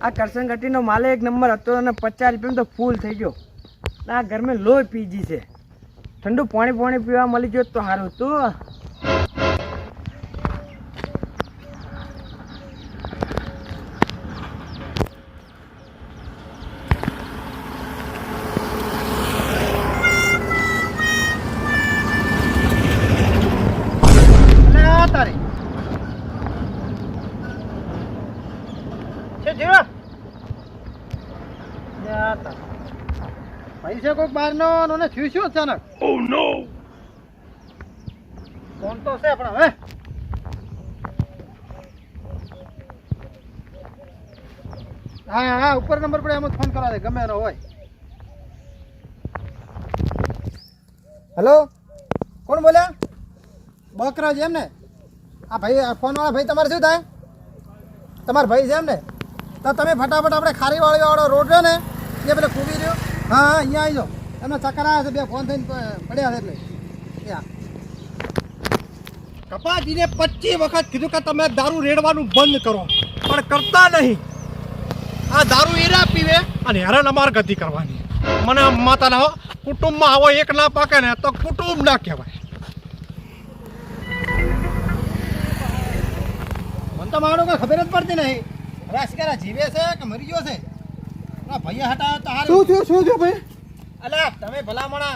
આ કરશન ઘટીનો માલે એક નંબર હતો અને પચાસ રૂપિયામાં તો ફૂલ થઈ ગયો. આ ઘરમાં લોહી પીજી છે. ઠંડુ પાણી પાણી પીવા મળી ગયો તો સારું તું છે કોઈક બહારનો અને થયું શું અચાનક? ઓ નો ફોન તો છે પણ હવે. હા હા ઉપર નંબર પડે એમ જ ફોન કરાવે ગમે એનો હોય. હેલો કોણ બોલ્યા? બકરાજ એમ ને? આ ભાઈ આ ફોનવાળા ભાઈ તમારે શું થાય? તમારા ભાઈ છે એમ ને? તો તમે ફટાફટ આપણે ખારીવાળીવાળો રોડ રહ્યો ને એ પેલે ખૂબી રહ્યો? હા હા, અહીંયા આવી જાઓ. એમનો ચક્કર આવ્યા છે, બે ફોન થઈને પડ્યા છે એટલે. કપાજીને પચીસ વખત કીધું કે તમે દારૂ રેડવાનું બંધ કરો. પણ કરતા નહીં. આ દારૂ એરા પીવે અને હેરાન અમાર ગતિ કરવાની. મને માતાના કુટુંબમાં આવો એક ના પાકે ને તો કુટુંબ ના કહેવાય. મને તો મારો ખબર જ પડતી નહીં. રાશિકારા જીવે છે કે મરી ગયો છે? આ ભાઈ હટાવે તો હારું. શું થયું શું થયું ભાઈ? અલા તમે ભલામણા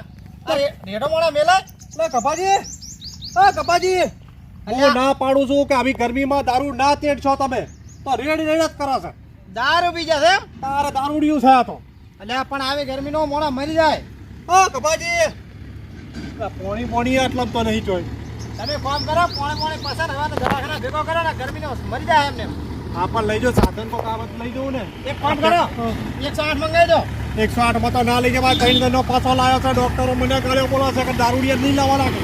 રેડો મોણા મેલા? લે કપાજી હા કપાજી હું ના પાડું છું કે આવી ગરમીમાં દારૂ ના તેડશો તમે. તો રેડ રેડ જ કરો છો. દારૂ પી જશે એમ? તારે દારૂડિયું છે આ તો. અલ્યા પણ આવી ગરમીનો મોણા મરી જાય. હા કપાજી પોણી પોણી આટલા તો નહીં જોઈ તમે ફોન કરો પોણે પોણે પસાર હવાનો દવાખાના ભેગો કરો ને ગરમીનો મરી જાય એમને આ પણ લઈ જાઓ સાધન તો કાવત લઈ જવું ને. એક કામ કરો. એકસો આઠ મંગાવી દો. એકસો આઠમાં તો ના લઈ જવાય કઈ જણનો પાછો લાવ્યો છે ડોક્ટરો મને કર્યો બોલો છે કે દારૂડિયા નહીં લાવવાના કે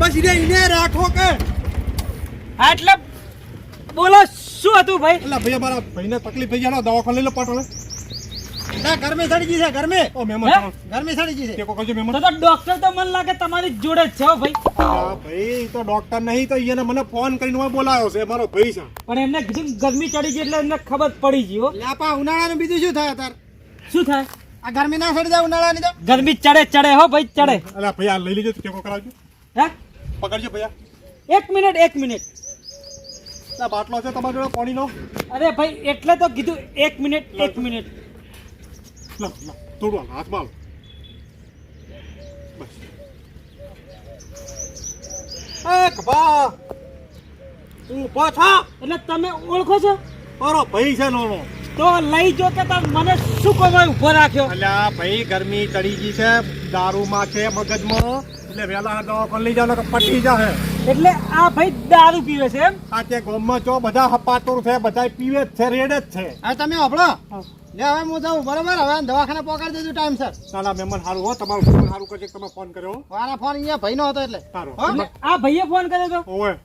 બસ એને એને રાખો કે. એટલે બોલો શું હતું ભાઈ? એટલે ભાઈ અમારા ભાઈને તકલીફ થઈ જાય દવાખાને લઈ લો પાટોળે ના ગરમી સડી ગઈ છે ગરમી. ઓ? ચાલો. ગરમી સડી ગઈ છે. ટેકો કરજો તો મહેમાન તો ડોક્ટર તો મને લાગે તમારી જોડે જ છે હો ભાઈ. હા ભાઈ તો ડોક્ટર નહીં તો એને મને ફોન કરીને હું બોલાયો છે મારો ભાઈ છે. પણ એમને કીધું ગરમી ચડી ગઈ એટલે એમને ખબર પડી ગઈ હો. લાપા ઉનાળાનું બીજું શું થાય તાર શું થાય? આ ગરમી ના સડી જાય ઉનાળાની તો? ગરમી ચડે ચડે હો ભાઈ ચડે. અલા ભાઈ આ લઈ લેજો ટેકો કરાવજો. હે? પકડજો ભૈયા. એક મિનિટ એક મિનિટ. બાટલો છે તમારી જોડે પાણીનો. અરે ભાઈ એટલે તો કીધું એક મિનિટ એક મિનિટ. લો લો થોડું હાલ, હાથમાં હાલ. બસ. એ કપા ઊભો છો? એટલે તમે ઓળખો છો? મારો ભાઈ છે નાનો. તો લઈ જો કે તમે મને શું કહો ઊભો રાખ્યો? અલ્યા ભાઈ ગરમી ચડી ગઈ છે. દારૂમાં છે મગજમાં. એટલે વેલા દવાખાને લઈ જાવ તો પટી જાહે એટલે આ ભાઈ દારૂ પીવે છે એમ? આ તે ગામમાં જો બધા હપાતુર છે બધા પીવે જ છે રેડ જ છે. આ તમે હભળો. લે હવે હું જાઉં. બરોબર? હવે દવાખાને પોકાડી દેજો ટાઈમ સર. નાના મહેમાન સારું હો. તમારું ફોન સારું કરજે. તમે ફોન કર્યો મારા ફોન અહીંયા ભાઈનો હતો એટલે. સારું. આ ભાઈએ ફોન કર્યો તો? ઓય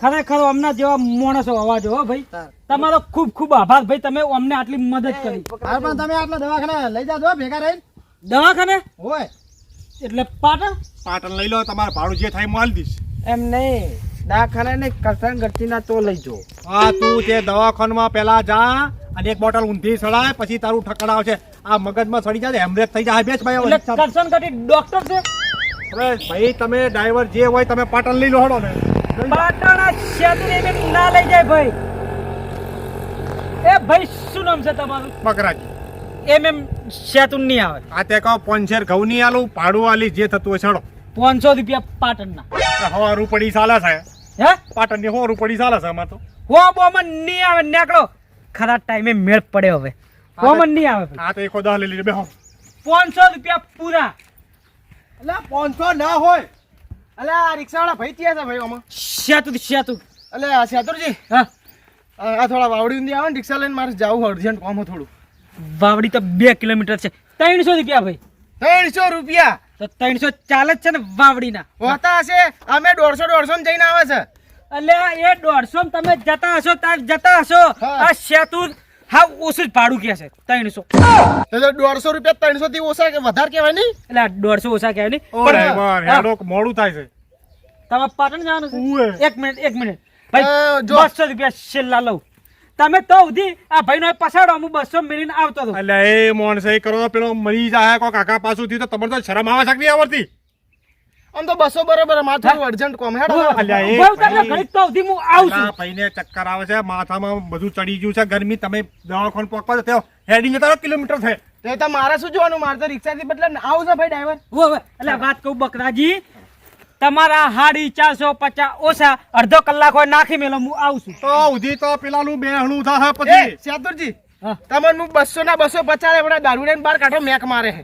ખરેખર અમના જેવા માણસો અવાજ હો ભાઈ. તમારો ખૂબ ખૂબ આભાર. ભાઈ તમે અમને આટલી મદદ કરી. પણ તમે આટલા દવાખાને લઈ જાજો ભેગા રહી દવાખાને? હોય. એટલે પાટણ? પાટણ લઈ લો તમારે ભાડું જે થાય માલ દઈશ. એમ નહીં. દવાખાને ને કરશન ઘટીના તો લઈ જો. હા તું તે દવાખાનામાં પેલા જા અને એક બોટલ ઊંધી સડાય પછી તારું ઠકડા આવશે આ મગજમાં સડી જાય હેમરેજ થઈ જાય. બેસ ભાઈ એટલે કરશન ડોક્ટર છે? હવે ભાઈ તમે ડ્રાઈવર જે હોય તમે પાટણ લઈ લો હડો ને. પાટણ આ શેતુને ના લઈ જાય ભાઈ. એ ભાઈ શું નામ છે તમારું? મકરાજી એમ એમ શેતુન નહીં આવે. આ તે કહો પોનશેર ઘઉં નહીં આલું ભાડું આલી જે થતું હોય છડો. પાંચસો રૂપિયા પાટણના. હો રૂપડી ચાલે છે. હે? પાટણની હો રૂપડી ચાલે છે આમાં તો. હો બોમાં નહીં આવે નીકળો. ખરા ટાઈમે મેળ પડ્યો હવે. કોમન નહીં આવે હા આ તો એકો દહ લઈ લીધું બેહો. પાંચસો રૂપિયા પૂરા. એટલે પાંચસો ના હોય. એટલે આ રિક્ષાવાળા ભાઈ ત્યાં છે ભાઈ આમાં. શેતુ શેતુ એટલે આ શ્યાતુરજી હા. આ થોડા વાવડી ઊંધી આવે ને રિક્ષા લઈને મારે જવું અર્જન્ટ કામ થોડું. વાવડી તો બે કિલોમીટર છે. ત્રણસો રૂપિયા ભાઈ. ત્રણસો રૂપિયા? તો ત્રણસો ચાલે જ છે ને વાવડીના. હોતા હશે. અમે દોઢસો દોઢસો જઈને આવે છે. એટલે એ દોઢસો તમે જતા હશો તાર જતા હશો. આ સેતુ હા ઓછું જ ભાડું કે છે ત્રણસો. એટલે દોઢસો રૂપિયા ત્રણસો થી ઓછા કે વધારે કહેવાય નહીં? એટલે દોઢસો ઓછા કહેવાય નહીં. મોડું થાય છે. તમારે પાટણ જવાનું છે? એક મિનિટ એક મિનિટ. ભાઈ. બસો રૂપિયા છેલ્લા લઉં. તમે તો સુધી આ ભાઈનો પસાડો હું બસો મિલીને આવતો હતો. એટલે એ મોણસે કરો પેલો મરી જાય કો કાકા પાછું થયું તો તમારે તો શરમ આવે છે આવડતી? આમ તો બસો બરોબર માથું અર્જન્ટ કોમ હેડો. તો હું આવું છું. ભાઈને ચક્કર આવે છે માથામાં બધું ચડી ગયું છે ગરમી તમે દવાખાન પહોંચવા તો ત્યાં હેડી જતા કિલોમીટર છે. તે તો મારે શું જોવાનું? મારે તો રિક્ષાથી બદલે આવું છે ભાઈ ડ્રાઈવર ઉવે. એટલે વાત કહું બકરાજી તમારા હાડી ચારસો પચાસ ઓછા અડધો કલાક હોય નાખી મેલો હું આવું છું. તો ઉધી તો પેલાનું બેહણું થાય પછી. સેતુરજી હા. તમને હું બસો ના બસો પચાસ દારૂ લઈને બહાર કાઢો મેક મારે છે.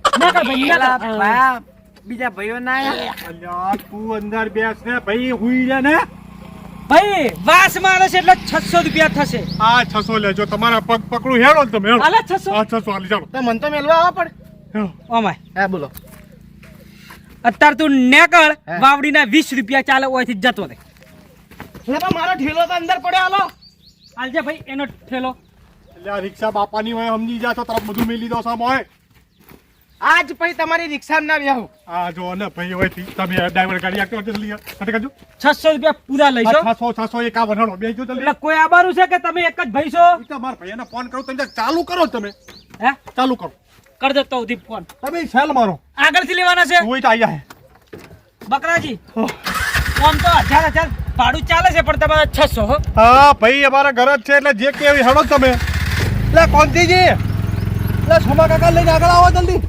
બીજા ભાઈઓ ના આયા? તું અંદર બેસ ને ભાઈ હુઈ જા ને. ભાઈ વાસ મારે છે એટલે છસો રૂપિયા થશે. આ છસો લેજો તમારા પગ પકડું હેડો ને તમે હેડો આલે છસો? આ છસો હાલી ચાલો. તો મને તો મેલવા આવવા પડે. ઓ માય હા બોલો. અત્યારે તું નેકળ? વાવડીના વીસ રૂપિયા ચાલે ઓયથી જતો રે એટલે તો મારો ઠેલો તો અંદર પડ્યો હાલો. આલજે ભાઈ એનો ઠેલો. એટલે આ રિક્ષા બાપાની હોય સમજી જા તો તરફ બધું મેલી દો સામ હોય આજ પછી તમારી રિક્ષામાં ના બેહું. આ જો ને ભાઈ હોયથી તમે ડ્રાઈવર ગાડી આખો જલ્દી હટે કરજો. છસો રૂપિયા પૂરા લઈશો છસો છસો એક આ બેસજો એટલે જલ્દી. કોઈ આબારું છે કે તમે એક જ ભાઈ છો? ઈ તો મારા ભાઈને ફોન કરું તમે ચાલુ કરો તમે. હે? ચાલુ કરો. કર દે તો સુધી ફોન તમે સેલ મારો. આગળથી લેવાના છે? હોય તો આયા હે બકરાજી ફોન તો હજાર હજાર. ભાડું ચાલે છે પણ તમારે છસો હા. ભાઈ અમારા ઘર જ છે એટલે જે કેવી હેડો તમે. એટલે કોંતીજી. એટલે સોમા કાકા લઈને આગળ આવો જલ્દી.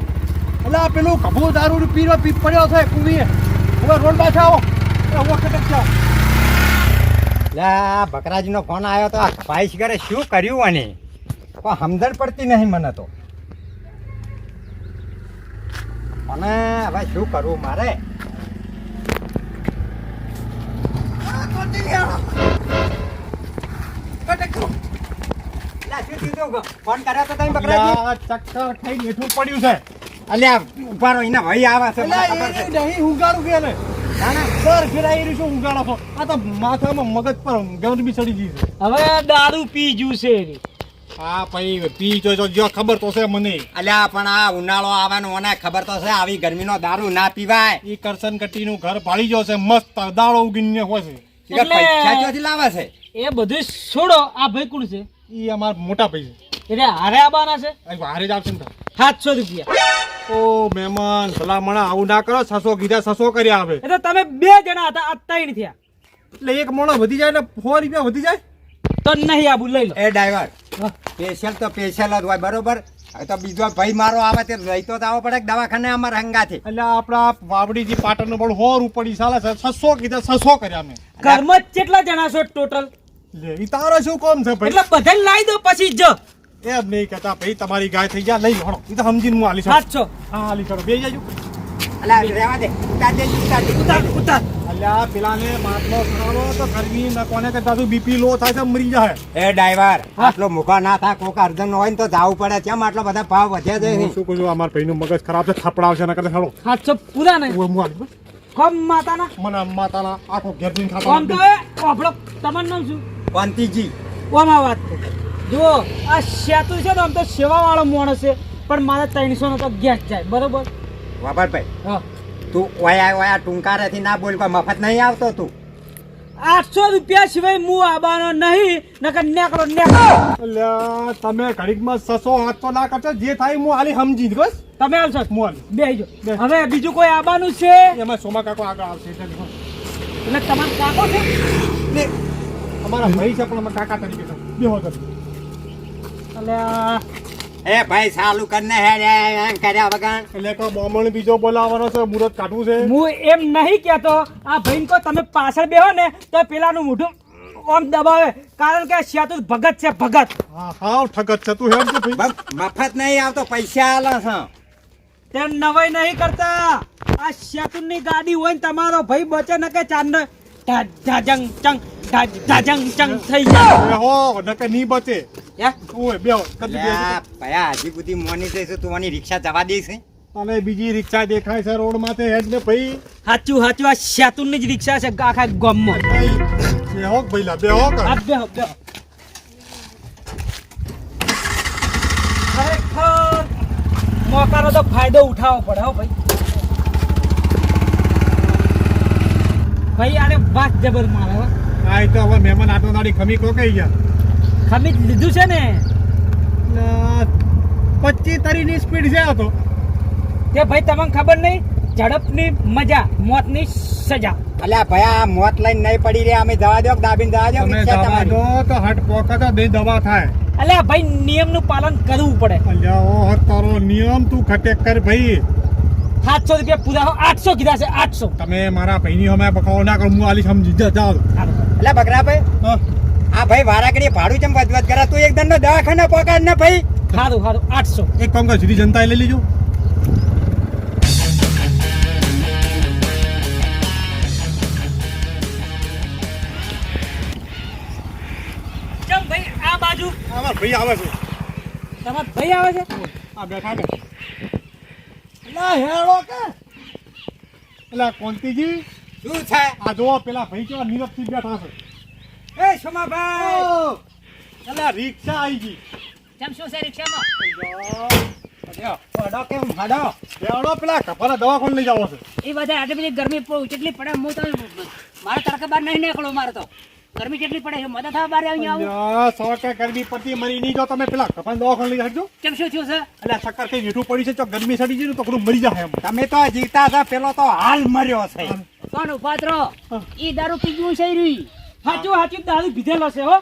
એટલે આ પેલું કભો દારૂ પીરો પી પડ્યો છે કુવીએ. હવે રોડ પાછા આવો. હવે કટક જાઓ લા બકરાજીનો ફોન આવ્યો તો આ ભાઈ શિકારે શું કર્યું અને પણ સમજણ પડતી નહીં મને તો. મને હવે શું કરવું મારે? ફોન કર્યો તો તમે બકરાજી? ચક્કર થઈ બેઠું પડ્યું છે. અલ્યા ઊભા એના ભાઈ આવે છે એ નહીં ઉગાડું કે ને ના, ના. સર ફેરાઈ રહ્યું શું ઉગાડો આ તો માથામાં મગજ પર બી ચડી ગઈ છે. હવે દારૂ પી જ્યું છે. હા ભાઈ પી જો જો જો ખબર તો છે મને. અલ્યા પણ આ ઉનાળો આવવાનો મને ખબર તો છે આવી ગરમીનો દારૂ ના પીવાય. ઈ કરસન કટીનું ઘર ભાળી જશે છે મસ્ત દાળો ઉગીને હોય છે. એટલે એટલે- પૈસા ક્યાંથી લાવે છે? એ બધું છોડો આ ભાઈ કોણ છે? ઈ અમાર મોટા ભાઈ છે. એટલે હારે આવવાના છે? હારે જ આવશે ને સાતસો રૂપિયા. ઓ મહેમાન ભલામણ આવું ના કરો છસો કીધા સસો કર્યા આવે એટલે તમે બે જણા હતા અત્યારે નહીં થયા. એટલે એક મોણો વધી જાય ને સો રૂપિયા વધી જાય? તો નહીં આબુ લઈ લો. એ ડ્રાઈવર. સ્પેશિયલ તો સ્પેશિયલ જ હોય બરોબર? તો બીજો ભાઈ મારો આવે તે લઈ તો આવો પડે દવાખાને અમારા હંગાથી. એટલે આપણા વાવડીજી પાટણનું પણ સો રૂપડી ચાલે છે છસો કીધા સસો કર્યા અમે. ઘરમાં કેટલા જણા છો ટોટલ લે ઈ તારે શું કોમ છે ભાઈ? એટલે બધાને લાવી દો પછી જ. એમ નહીં કહેતા ભાઈ તમારી ગાય થઈ ગયા લઈ હણો. ઈ તો સમજીને હું આલી છું સાતસો હા આલી કરો બે જાજો. અલ્યા રહેવા દે. ઉતાર દે ઉતાર દે. ઉતાર ઉતાર. અલ્યા પેલાને માટલો ખરાવો તો ગરમી ના કોને કે દાદુ બીપી લો થાય તો મરી જાય. એ ડ્રાઈવર આટલો મુકા ના થાય કોક અર્જન હોય ને તો જાવું પડે. કેમ આટલો બધા ભાવ વધ્યા છે શું કહું છું ભાઈ મગજ ખરાબ છે થપડાવશે ના કરતા હેડો. સાતસો પૂરા નહીં. હું બસ. કોમ માતાના? મને માતાના આખો ઘેર જઈને ખાતો કોમ તો એ આપણો તમારું નામ શું? કોંતીજી ઓમાં વાત છે. જુઓ આ સેતુ છે ને આમ તો સેવા વાળો માણસ છે પણ મારે ત્રણસો નો તો ગેસ જાય બરોબર? વાપરભાઈ હા. તું ઓયા ઓયા ટૂંકારેથી ના બોલ કોઈ મફત નહીં આવતો તું. આઠસો રૂપિયા સિવાય હું આવવાનો નહીં નકર નેકળો નેકળો. અલ્યા તમે ઘડીકમાં સસો આઠસો ના કરશો જે થાય હું આલી સમજી બસ. તમે આવશો? હું હાલી. બેહજો હવે બીજું કોઈ આવવાનું છે? એમાં સોમા કાકો આગળ આવશે એટલે તમારો કાકો છે? અમારા ભાઈ છે પણ અમે કાકા તરીકે બેહો તમે. એ ભાઈ ચાલુ કરને હે કર્યા વગર. એટલે તો બોમણ બીજો બોલાવવાનો છે મુહૂર્ત કાઢવું છે. હું એમ નહીં કહેતો આ ભાઈ કો તમે પાછળ બેહો ને તો પેલાનું મોઢું ઓમ દબાવે. કારણ કે સેતુ ભગત છે ભગત. હા હા ઠગત છે તું હેમ કે ભાઈ? મફત નહીં આવતો પૈસા આલા છે. તે નવાઈ નહીં કરતા. આ સેતુની ગાડી હોય ને તમારો ભાઈ બચે ન કે ચાંદ ઢાજંગ ચંગ ઢાજંગ ચંગ થઈ જાય બેહો નકે નહીં બચે હે? ઓય બેહો કદી બેહો. અલ્યા, ભયા હજી બધી મોની જઈશું તું આની રિક્ષા જવા દઈશ અને બીજી રિક્ષા દેખાય છે રોડ માથે હેડ ને ભાઈ સાચું સાચું આ સેતુની જ રિક્ષા છે આખા બેહો ભઈલા બેહો કર આ બેહો બેહો મોકાનો તો ફાયદો ઉઠાવવો પડે હો ભાઈ ભાઈ આને વાત જબર મારે હો આ એ તો હવે મહેમાન આટલો દાડી ખમી કો ગયા. ખમી લીધું છે ને? પચીસ તારીખની સ્પીડ છે આ તો. તે ભાઈ તમને ખબર નહીં? ઝડપની મજા મોતની સજા. અલ્યા ભાઈ આ મોત લઈને નહીં પડી રે અમે જવા દો દાબીને જવા દો તમે દવા દો તો હટ પોકા તો દે દવા થાય. અલ્યા ભાઈ નિયમનું પાલન કરવું પડે. અલ્યા ઓ તારો નિયમ તું ખટેક કર ભાઈ. સાતસો રૂપિયા પૂરા આઠસો કીધા છે આઠસો. તમે મારા ભાઈની અમે પકાવો ના કરો હું આલી સમજી જા જાઓ બકરા ભાઈ હા. આ ભાઈ વારાકડી ભાડું ચમ વધવધ કરે? તું એકદમ નો દવાખાને પકડ ને ભાઈ. સારું સારું આઠસો. એક કામ કર સીધી જનતા લઈ લેજો ભાઈ આ બાજુ? અમાર ભાઈ આવે છે. તમારા ભાઈ આવે છે? આ બેઠા ને એલા હેળો કે? એલા કોંતીજી? શું છે? આ જો પેલા ભાઈ કેવા નીરવથી બેઠા છે. એ સોમાભાઈ એલા રિક્ષા આવી ગઈ. કેમ શું છે રિક્ષામાં? હડો કેમ હડો? હેળો પેલા કપાના દવાખાને લઈ જાવો છે. એ બધા આટલી બધી ગરમી પડે કેટલી પડે હું તો મારા તડકે બહાર નહીં નીકળો મારે તો. ગરમી કેટલી પડે છે મદદ થવા બારે અહીંયા આવું. સો કે ગરમી પડતી મરી નહીં જો તમે. પેલા કપાના દવાખાને લઈ હટજો કેમ શું થયું છે? એટલે ચક્કર કઈ મીઠું પડી છે? તો ગરમી સડી ગઈ તો પેલું મરી જાય તમે તો જીતા છે પેલો તો હાલ મર્યો છે. કોણ ઉપાત્રો ઈ દારૂ પીજું છે રહ્યું હાચું હાચું દારૂ પીધેલો છે હો.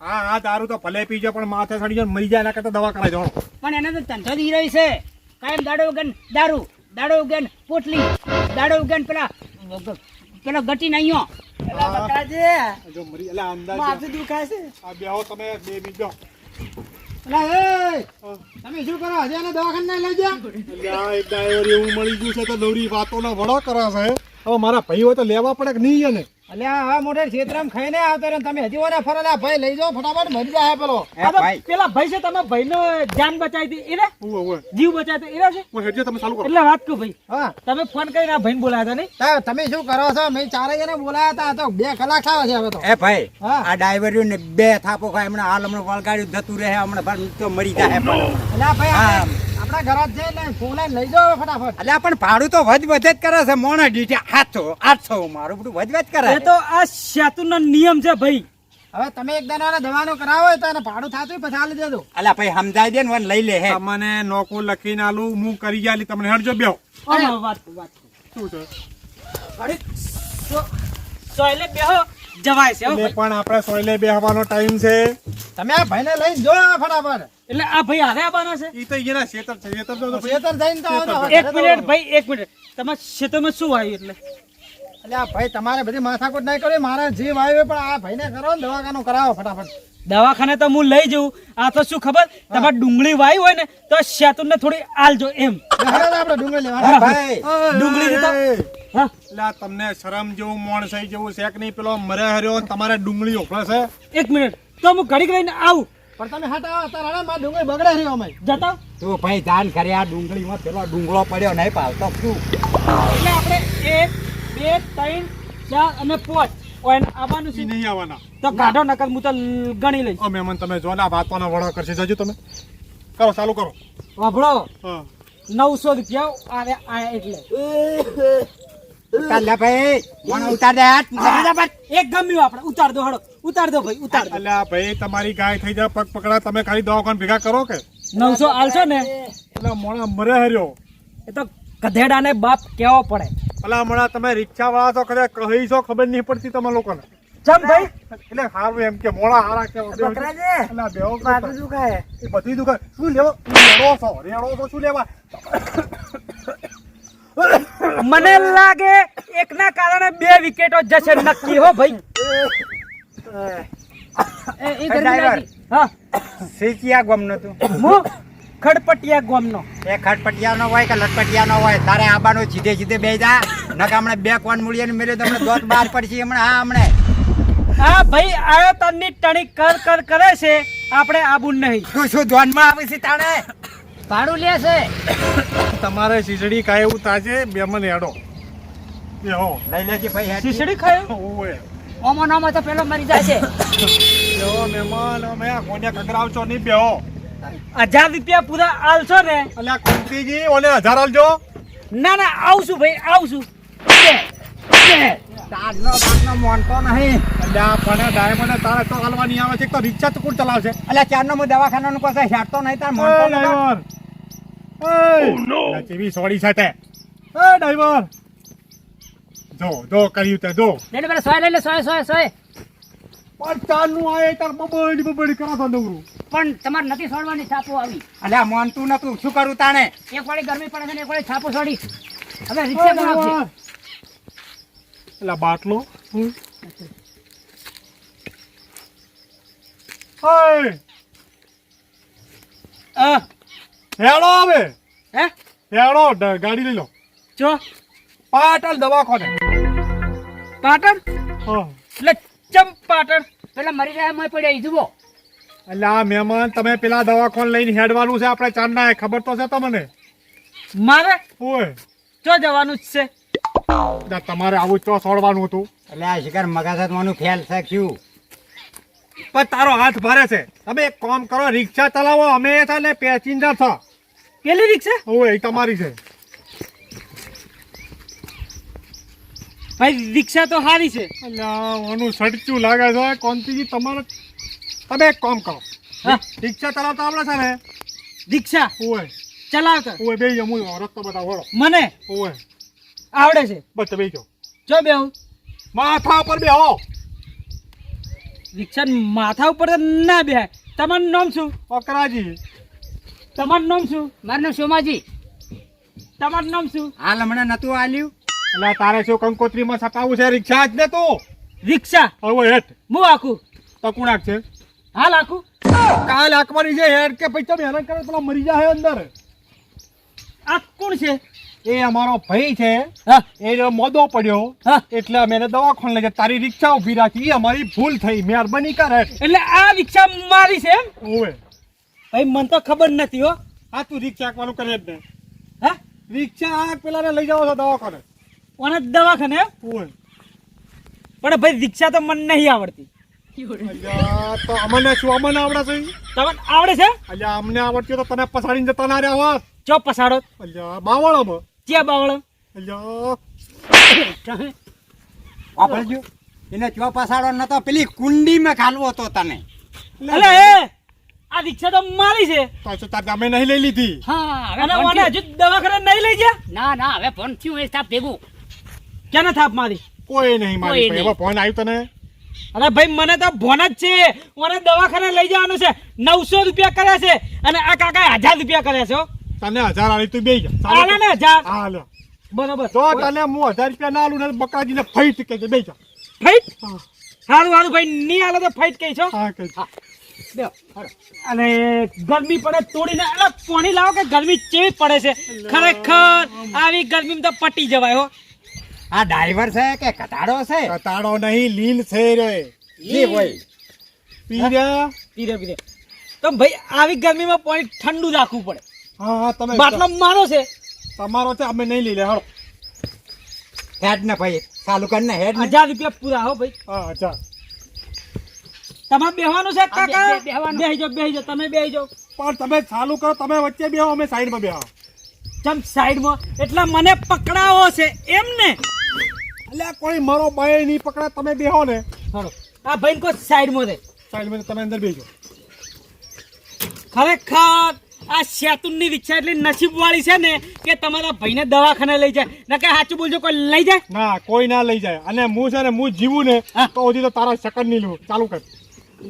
હા હા દારૂ તો ભલે પીજો પણ માથે સડી જાય મરી જાય એના કરતા દવા કરાવી દો. પણ એને તો ધંધો દી રહી છે. કાયમ દાડો ઉગન દારૂ દાડો ઉગન પોટલી દાડો ઉગન પેલા પેલો ગટી નહીં જો મરી એટલે અંદાજ. માથું દુખાય છે. આ બેહો તમે બે બીજો એ! તમે શું કરો? હજી એને દવાખાને લઈ જા એક ડ્રાઈવર એવું મળી ગયું છે તો નવરી વાતોના વડો કરે છે. હવે મારા ભાઈ હોય તો લેવા પડે કે નહીં એને? અલ્યા હવે મોટે ક્ષેત્રમાં ખાઈને આવતો રે તમે હજી ઓને ફરો લ્યા ભાઈ લઈ જાઓ ફટાફટ મરી જાય પેલો. આ ભાઈ પેલા ભાઈ છે તમે ભાઈનો જાન બચાવી હતી એને? જીવ બચાવી એને છે? તમે ચાલુ કરો. એટલે વાત કહું ભાઈ. હા. તમે ફોન કરીને આ ભાઈને બોલાયા હતા નહીં? તમે શું કરો છો? મેં ચારે જણે બોલાયા હતા. તો બે કલાક થયા છે હવે તો. એ ભાઈ હા. આ ડ્રાઈવર ને બે થાપો ખાય. હમણાં હાલ હમણાં વળગાડ્યું જતું રહે. હમણાં ભાઈ તો મરી જાય એટલે અલ્યા ભાઈ હા. આપણે- ઘર જ છે એટલે લઈ જાઓ ફટાફટ. અલ્યા પણ ભાડું તો વધ વધ જ કરે છે મોણા દીઠે આઠસો આઠસો મારું બધું વધ વધ કરે. એ તો આ સેતુનો નિયમ છે ભાઈ. હવે તમે એક દાનો દવાનો કરાવો તો એને ભાડું થાતું પછી હાલી દેજો. અલ્યા ભાઈ સમજાઈ દે ને વન લઈ લે હે. તમને નોકું લખીને આલું હું કરી આલી તમને હેડજો બેહો. વાત વાત. શું છે? અરે સો- સોયલે બેહો. જવાય છે એટલે પણ આપણે સોયલે બેહવાનો ટાઈમ છે. તમે આ ભાઈને લઈને જો ફટાફટ? એટલે આ ભાઈ હારે આવવાના છે. ઈ તો એના શેતર છે શેતર તો ભાઈ ખેતર જઈને તો એક મિનિટ ભાઈ એક મિનિટ. તમારા ક્ષેત્રમાં શું આવ્યું એટલે? અલ્યા ભાઈ તમારે બધી માથાકૂટ નહીં કરી મારા જીવ આવ્યો પણ આ ભાઈને કરો ને દવાખાનું કરાવો ફટાફટ. દવાખાને તો હું લઈ જઉં. આ તો શું ખબર? તમારે ડુંગળી વાવી હોય ને તો શેતુને થોડી આલજો એમ. આપણે ડુંગળી લેવાના ભાઈ ડુંગળી તો હા. એટલે આ તમને શરમ જેવું મોણસાઈ જેવું શેક નહીં પેલો મરે હર્યો તમારે ડુંગળી ઓફળશે છે. એક મિનિટ. તો હું ઘડીક લઈને આવું. પણ તમે અત્યારે હટાવો, મારી ડુંગળી બગડે રહ્યો અમે. જતા? તો ભાઈ દાન કરે આ ડુંગળીમાં પેલો ડુંગળો પડ્યો નહીં પાવતો શું એટલે આપણે એક બે ત્રણ ચાર અને પાંચ. આવવાનું છે. નહીં આવવાના. તો ગાઢો નકર હું તો ગણી લઈશ. ઓ મહેમાન તમે જો ને વાતોના વડો કરશે. જજો તમે. કરો ચાલુ કરો. વાભળો. નવસો રૂપિયા આરે આયા એટલે. ચાલ ભાઈ. મને ઉતાર દે હાથ. ઉતાર દે બસ. એક ગમ્યું આપણે. ઉતાર દો હળો. ઉતાર દો ભાઈ ઉતાર દો. અલ્યા ભાઈ તમારી ગાય થઈ જાય પગ પકડા તમે ખાલી દવાખાને ભેગા કરો કે? નવસો આલશો ને? એટલે મોણા મરે હર્યો. એ તો ગધેડાને બાપ કેવો પડે. અલા હમણાં તમે રિક્ષા વાળા તો કદાચ કહી છો ખબર નહીં પડતી તમે લોકોને. ચમ ભાઈ. એટલે હારું એમ કે મોડા હારા કે બકરાજી, અલા બેહો કે દુખાય એ બધી દુકાન શું લેવા? રેડો છો રેડો છો શું લેવા? મને લાગે એકના કારણે બે વિકેટો જશે નક્કી હો ભાઈ. એ એ ગરમી ડ્રાઈવર. લાગી. હા. શીખિયા ગમનો તું? હું? ખડપટિયા ગોમનો. એ ખડપટિયાનો હોય કે લટપટિયાનો હોય તારે આબાનો સીધે સીધે બે જા. નકા હમણાં બે કોણ મૂળીએ ને મેરે તમને દોત બહાર પડશે હમણાં હા હમણાં. હા ભાઈ આયોતનની ટણી કર કર કરે છે. આપણે આબુ નહીં. શું શું ધ્યાનમાં આવે છે તાણે? ભાડું લે છે. તમારે સીસડી કાંઈ એવું તાજે બે મને હેડો. બેહો લઈ લેજે ભાઈ સીસડી ખાય ખાયો? ઓવે. ઓમો નામો તો પેલો મરી જાય છે બેહો મહેમાન અમે આ કોને કગરાવશો નહીં બેહો હજાર રૂપિયા પૂરા આલશો ને. અલ્યા કુંતીજી ઓને હજાર આલજો. ના ના આવશું ભાઈ આવશું. તારનો બારનો મોનતો નહીં. અલ્યા પણ ડાયમંડ તારે તો હાલવાની આવે છે તો રિક્ષા તો કોણ ચલાવશે? એટલે ચારનો હું દવાખાનાનું પાસે હેડતો નહીં તાર મોનતો નહીં ડ્રાઈવર. એ. સોડી સાથે એ ડ્રાઈવર. જો જો કર્યું તે જો. લઈ લે પેલા સોય લઈ લે સોય સોય સોય. પણ ચારનું આયે તાર બબડી બબડી પણ તમારે નથી છોડવાની છાપો આવી. અલ્યા માનતું નતું. શું કરું તાણે? એક વાળી ગરમી પડે છે ને એક વાળી છાપો છોડી હવે રિક્ષા કોણ એટલે બાટલો? હે અ, હેડો હવે. હે? હેડો ગાડી લઈ લો. ચો પાટલ દવાખાને. પાટણ? એટલે ચમ પાટણ. પેલા મરી જાય મોય પડ્યા ઈ જુઓ. એટલે આ મહેમાન તમે પેલા દવાખાને લઈને હેડવાનું છે આપણે ચાંદના ખબર તો છે તમને? મારે? ઓય. ચો જવાનું જ છે? એટલે તમારે આવું ચો છોડવાનું હતું? એટલે આ શિકાર મગાસતવાનું ફેલ છે શું પણ તારો હાથ ભારે છે. તમે એક કામ કરો રિક્ષા ચલાવો અમે છે ને પેસેન્જર છો. પેલી રિક્ષા? ઓય એ તમારી છે. ભાઈ રિક્ષા તો સારી છે. એટલે આનું સડચું લાગે છે કોંતીજી તમારે તમે એક કામ કરો. રિક્ષા ચલાવતા આવડે છે ને? રિક્ષા? ઓય. ચલાવતા? ઓય બે જાઓ હું રસ્તો બતાવો વળો મને? ઓય. આવડે છે. બસ બે જો ચો બે માથા ઉપર બેહો. રિક્ષા માથા ઉપર ના બેહાય. તમારું નામ શું? પકરાજી તમારું નામ શું? મારું નામ સોમાજી. તમારું નામ શું? હાલ હમણાં નતું આલ્યું. એટલે તારે શું કંકોત્રીમાં છપાવું છે? રિક્ષા જ ને તું. રિક્ષા? હવે હેઠ. હું આખું. તકુણાક છે. હાલ આખું. કાલ મારી છે હેડ કે પછી તમે હેરાન કરે પેલા મરી જાય અંદર. આ કોણ છે? એ અમારો ભાઈ છે. હા. એ મોદો પડ્યો. હા. એટલે અમે એને દવાખાને લઈ ગયા તારી રિક્ષા ઊભી રાખી. અમારી ભૂલ થઈ. મહેરબાની કરે એટલે આ રિક્ષા મારી છે એમ? ઓવે. ભાઈ મને તો ખબર નથી હો. આ તું રિક્ષા આંકવાનું કરે જ ને. હા? રિક્ષા આંક પેલા ને લઈ જાવ છો દવાખાને. કોને દવાખાને? ઓવે. પણ ભાઈ રિક્ષા તો મને નહીં આવડતી. અલ્યા તો અમને શું અમને આવડે છે? તમને આવડે છે? અલ્યા અમને આવડતી તો તને પસાડીને જતા ના રહ્યા હોત. ચો પસાડો અલ્યા બાવળામાં ક્યાં બાવળો? અલ્યા. વાપરજો એને ચો પસાડો નતો? પેલી કુંડીમાં ખાલવો તો તને. અલે એ આ રિક્ષા તો મારી છે. પાછો તાર ગામે નહીં લઈ લીધી? હા હવે અને ફોન હજુ દવાખાને નહીં લઈ ગયા? ના ના હવે ફોન થયું એ સ્ટાફ ભેગું. ક્યાંના થાપ મારી? કોઈ નહીં મારી. હવે ફોન આવ્યો તને? અરે ભાઈ મને તો ભોન જ છે. મને દવાખાને લઈ જવાનું છે. નવસો રૂપિયા કર્યા છે અને આ કાકા હજાર રૂપિયા કર્યા છે તને હજાર આલી તું બે જા. આલે ને હજાર? બરોબર. જો તને હું હજાર રૂપિયા ના આલું ને બકાજીને ફઈ કે બે જા. ફાઈટ? સારું સારું ભાઈ નહીં આલે તો ફાઈટ કહી છો હા કઈ અને ગરમી પડે તોડીને અરે પાણી લાવો કે ગરમી ચેવી પડે છે. ખરેખર આવી ગરમીમાં તો પટી જવાય હો. આ ડ્રાઈવર છે કે કટાડો છે? કટાડો નહીં લીલ છે રે. જી હોય. પી રહ્યા ધીરે ધીરે તો ભાઈ આવી ગરમીમાં પાણી ઠંડુ રાખવું પડે. હા હા તમે બાટલો મારો છે. તમારો છે અમે નહીં લઈ લે હાલો. હેડ ને ભાઈ ચાલુ કર ને હેડ હજાર રૂપિયા પૂરા હો ભાઈ. હા અચ્છા તમારે બેહવાનું છે કાકા? બેહવાનું. બેહી જાઓ બેહી જાઓ તમે બેહી જાઓ પણ તમે ચાલુ કરો તમે વચ્ચે બેહો અમે સાઈડમાં બેહો. ચમ સાઈડમાં? એટલે મને પકડાવો છે એમ ને? એટલે કોઈ મારો બાય નહીં પકડે તમે બેહો ને. હાલો. આ ભાઈ કો સાઈડમાં દે. સાઈડમાં તમે અંદર બેજો. ખરેખર આ શેતુનની રિક્ષા એટલી નસીબ વાળી છે ને કે તમારા ભાઈને દવાખાને લઈ જાય. ના કે સાચું બોલજો કોઈ લઈ જાય? ના કોઈ ના લઈ જાય. અને હું છે ને હું જીવું ને તો હજી તો તારા સેકન્ડ નહીં લઉં. ચાલુ કર.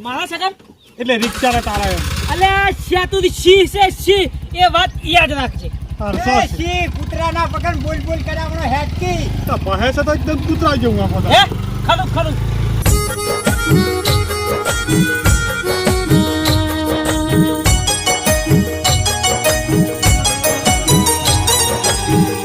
મારા સગન એટલે રિક્ષા ને તારા એમ. અલે આ શી છે શી? એ વાત યાદ રાખજે. કૂતરાના પગન બોલ બોલ કર્યા હેટકી તો ભહે છે તો એકદમ કૂતરા જેવું આ હે? ખરું ખરું.